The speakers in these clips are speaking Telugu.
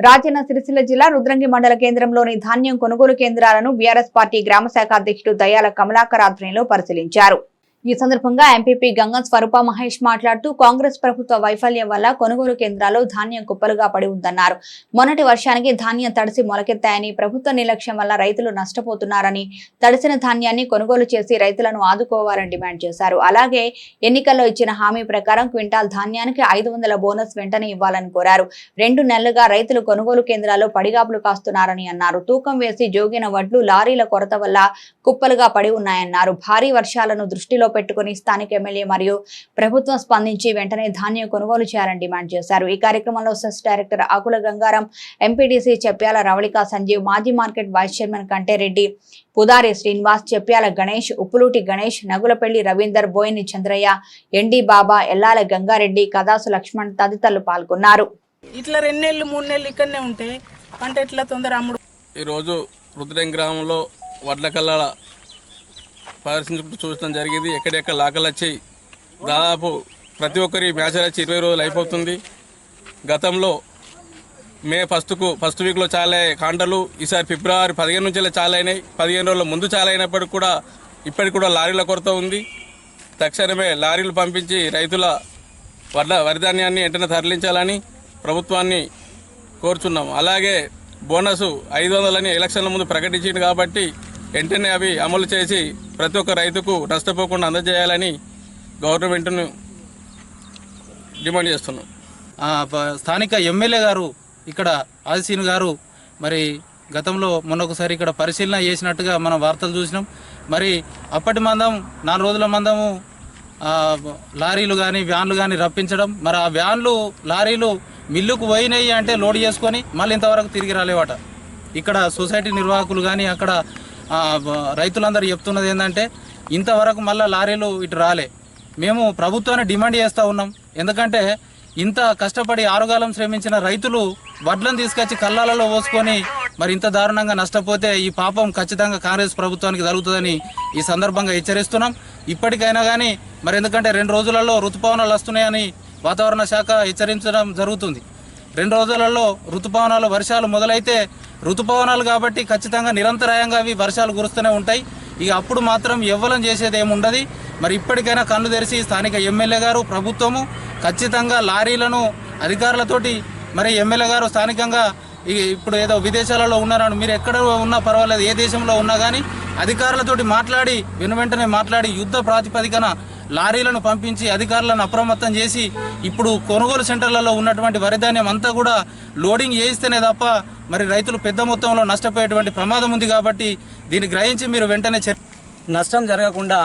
రాజన్న సిరిసిల్ల జిల్లా రుద్రంగి మండల కేంద్రంలోని ధాన్యం కొనుగోలు కేంద్రాలను బీఆర్ఎస్ పార్టీ గ్రామ శాఖ అధ్యక్షుడు దయాల కమలాకర్ ఆధ్వర్యంలో పరిశీలించారు. ఈ సందర్భంగా ఎంపీపీ గంగం స్వరూప మహేష్ మాట్లాడుతూ కాంగ్రెస్ ప్రభుత్వ వైఫల్యం వల్ల కొనుగోలు కేంద్రాలు ధాన్యం కుప్పలుగా పడి ఉందన్నారు. మొన్నటి వర్షానికి ధాన్యం తడిసి మొలకెత్తాయని ప్రభుత్వ నిర్లక్ష్యం వల్ల రైతులు నష్టపోతున్నారని తడిసిన ధాన్యాన్ని కొనుగోలు చేసి రైతులను ఆదుకోవాలని డిమాండ్ చేశారు. అలాగే ఎన్నికల్లో ఇచ్చిన హామీ ప్రకారం క్వింటాల్ ధాన్యానికి ఐదు వందల బోనస్ వెంటనే ఇవ్వాలని కోరారు. రెండు నెలలుగా రైతులు కొనుగోలు కేంద్రాల్లో పడిగాపులు కాస్తున్నారని అన్నారు. తూకం వేసి జోగిన వడ్లు లారీల కొరత వల్ల కుప్పలుగా పడి ఉన్నాయన్నారు. భారీ వర్షాలను దృష్టిలో పెట్టుకుని స్థానిక ఎమ్మెల్యే మరియు ప్రభుత్వం స్పందించి వెంటనే ధాన్యం కొనుగోలు చేయాలని డిమాండ్ చేశారు. ఈ కార్యక్రమంలో cess director Akula Gangaram MPDC Cheppyala Ravalika Sanjeev మాజీ market vice chairman Kantereddy Pudari Srinivas Cheppyala Ganesh Uppuluti Ganesh Nagulapalli Ravinder Boyini Chandraiah MD Baba Ellala Gangareddy Kadasu Laxman తదితరులు పాల్గొన్నారు. ఇట్లా రెండు నెలలు మూడు నెలలు ఇక్కడనే ఉంటే పంట ఎట్లా తొందర అమ్ముడు? ఈరోజు రుద్రం గ్రామంలో వడ్ల కల్లాల ప్రదర్శించుకుంటూ చూడటం జరిగింది. ఎక్కడెక్కడ లాకలు వచ్చి దాదాపు ప్రతి ఒక్కరి మ్యాచ్లు వచ్చి ఇరవై రోజులు అయిపోతుంది. గతంలో మే ఫస్ట్కు ఫస్ట్ వీక్లో చాలా కాంటలు ఈసారి ఫిబ్రవరి పదిహేను నుంచి చాలా అయినాయి పదిహేను రోజుల ముందు చాలా అయినప్పటికి కూడా ఇప్పటికి కూడా లారీల కొరత ఉంది. తక్షణమే లారీలు పంపించి రైతుల వడ్ల వరిధాన్యాన్ని వెంటనే తరలించాలని ప్రభుత్వాన్ని కోరుచున్నాం. అలాగే బోనస్ ఐదు వందలని ఎలక్షన్ల ముందు ప్రకటించింది కాబట్టి వెంటనే అవి అమలు చేసి ప్రతి ఒక్క రైతుకు నష్టపోకుండా అందజేయాలని గవర్నమెంట్ను డిమాండ్ చేస్తున్నాం. స్థానిక ఎమ్మెల్యే గారు ఇక్కడ ఆదిశీన్ గారు మరి గతంలో మొన్న ఒకసారి ఇక్కడ పరిశీలన చేసినట్టుగా మనం వార్తలు చూసినాం. మరి అప్పటి మందం నాలుగు రోజుల మందము లారీలు కానీ వ్యాన్లు కానీ రప్పించడం మరి ఆ వ్యాన్లు లారీలు మిల్లుకు పోయినాయి అంటే లోడ్ చేసుకొని మళ్ళీ ఇంతవరకు తిరిగి రాలేవట. ఇక్కడ సొసైటీ నిర్వాహకులు కానీ అక్కడ రైతులందరూ చెప్తున్నది ఏంటంటే ఇంతవరకు మళ్ళీ లారీలు ఇటు రాలే. మేము ప్రభుత్వాన్ని డిమాండ్ చేస్తూ ఉన్నాం. ఎందుకంటే ఇంత కష్టపడి ఆరుగాలం శ్రమించిన రైతులు వడ్లను తీసుకొచ్చి కళ్ళాలలో పోసుకొని మరి ఇంత దారుణంగా నష్టపోతే ఈ పాపం ఖచ్చితంగా కాంగ్రెస్ ప్రభుత్వానికి జరుగుతుందని ఈ సందర్భంగా హెచ్చరిస్తున్నాం. ఇప్పటికైనా కానీ మరి ఎందుకంటే రెండు రోజులలో ఋతుపవనాలు వస్తున్నాయని వాతావరణ శాఖ హెచ్చరించడం జరుగుతుంది. రెండు రోజులలో ఋతుపవనాలు వర్షాలు మొదలైతే ఋతుపవనాలు కాబట్టి ఖచ్చితంగా నిరంతరాయంగా అవి వర్షాలు కురుస్తూనే ఉంటాయి. ఇక అప్పుడు మాత్రం ఎవ్వలం చేసేది ఏముండదు. మరి ఇప్పటికైనా కన్ను తెరిచి స్థానిక ఎమ్మెల్యే గారు ప్రభుత్వము ఖచ్చితంగా లారీలను అధికారులతోటి మరి ఎమ్మెల్యే గారు స్థానికంగా ఇప్పుడు ఏదో విదేశాలలో ఉన్నారని మీరు ఎక్కడ ఉన్నా పర్వాలేదు ఏ దేశంలో ఉన్నా కానీ అధికారులతోటి మాట్లాడి వెను వెంటనే మాట్లాడి యుద్ధ ప్రాతిపదికన లారీలను పంపించి అధికారులను అప్రమత్తం చేసి ఇప్పుడు కొనుగోలు సెంటర్లలో ఉన్నటువంటి వరిధాన్యం అంతా కూడా లోడింగ్ చేయిస్తేనే తప్ప మరి రైతులు పెద్ద మొత్తంలో నష్టపోయేటువంటి ప్రమాదం ఉంది కాబట్టి దీన్ని గ్రహించి మీరు వెంటనే నష్టం జరగకుండా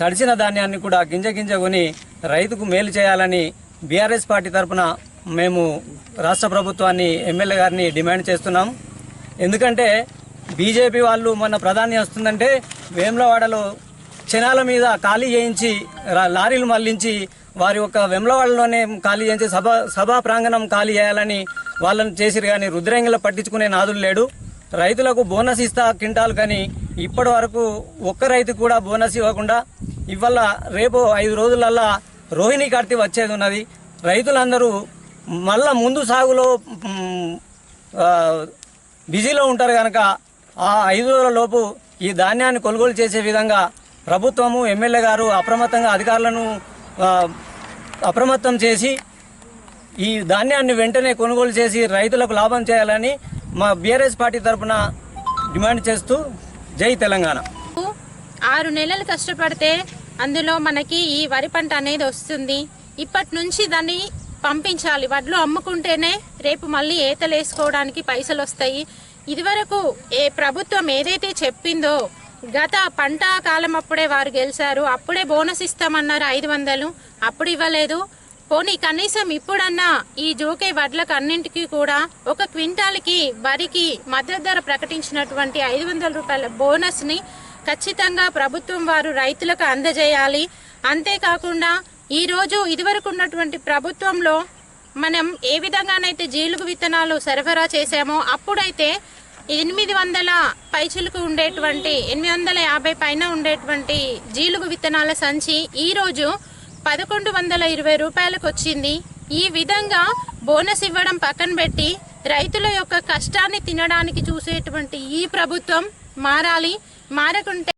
తడిచిన ధాన్యాన్ని కూడా గింజ గింజ కొని రైతుకు మేలు చేయాలని బీఆర్ఎస్ పార్టీ తరఫున మేము రాష్ట్ర ప్రభుత్వాన్ని ఎమ్మెల్యే గారిని డిమాండ్ చేస్తున్నాం. ఎందుకంటే బీజేపీ వాళ్ళు మొన్న ప్రధాని వస్తుందంటే వేములవాడలో క్షణాల మీద ఖాళీ చేయించి లారీలు మళ్ళించి వారి యొక్క వెమ్లవాడలోనే ఖాళీ చేయించి సభ సభా ప్రాంగణం ఖాళీ చేయాలని వాళ్ళని చేసిరు కానీ రుద్రంగిలో పట్టించుకునే నాదులు లేడు. రైతులకు బోనస్ ఇస్తా కింటాలు కానీ ఇప్పటి వరకు ఒక్క రైతు కూడా బోనస్ ఇవ్వకుండా ఇవాళ రేపు ఐదు రోజులల్లా రోహిణి కార్తీ వచ్చేది ఉన్నది. రైతులందరూ మళ్ళా ముందు సాగులో బిజీలో ఉంటారు కనుక ఆ ఐదు రోజుల లోపు ఈ ధాన్యాన్ని కొనుగోలు చేసే విధంగా ప్రభుత్వము ఎమ్మెల్యే గారు అప్రమత్తంగా అధికారులను అప్రమత్తం చేసి ఈ ధాన్యాన్ని వెంటనే కొనుగోలు చేసి రైతులకు లాభం చేయాలని మా బీఆర్ఎస్ పార్టీ తరఫున డిమాండ్ చేస్తూ జై తెలంగాణ. ఆరు నెలలు కష్టపడితే అందులో మనకి ఈ వరి పంట అనేది వస్తుంది. ఇప్పటి నుంచి దాన్ని పంపించాలి. వడ్లు అమ్ముకుంటేనే రేపు మళ్ళీ ఏతలు వేసుకోవడానికి పైసలు వస్తాయి. ఇదివరకు ఏ ప్రభుత్వం ఏదైతే చెప్పిందో గత పంట కాలం అప్పుడే వారు గెలిచారు. అప్పుడే బోనస్ ఇస్తామన్నారు ఐదు వందలు. అప్పుడు ఇవ్వలేదు. పోనీ కనీసం ఇప్పుడన్నా ఈ జోకే వడ్లకు అన్నింటికి కూడా ఒక క్వింటాల్కి వరికి మద్దతు ధర ప్రకటించినటువంటి ఐదు వందల రూపాయల బోనస్ని ఖచ్చితంగా ప్రభుత్వం వారు రైతులకు అందజేయాలి. అంతేకాకుండా ఈరోజు ఇదివరకు ఉన్నటువంటి ప్రభుత్వంలో మనం ఏ విధంగానైతే జీలుగు విత్తనాలు సరఫరా చేశామో అప్పుడైతే ఎనిమిది వందల పైచులకు ఉండేటువంటి ఎనిమిది వందల యాభై పైన ఉండేటువంటి జీలుగు విత్తనాల సంచి ఈరోజు పదకొండు వందల ఇరవై రూపాయలకు వచ్చింది. ఈ విధంగా బోనస్ ఇవ్వడం పక్కన పెట్టి రైతుల యొక్క కష్టాన్ని తినడానికి చూసేటువంటి ఈ ప్రభుత్వం మారాలి. మారకుంటే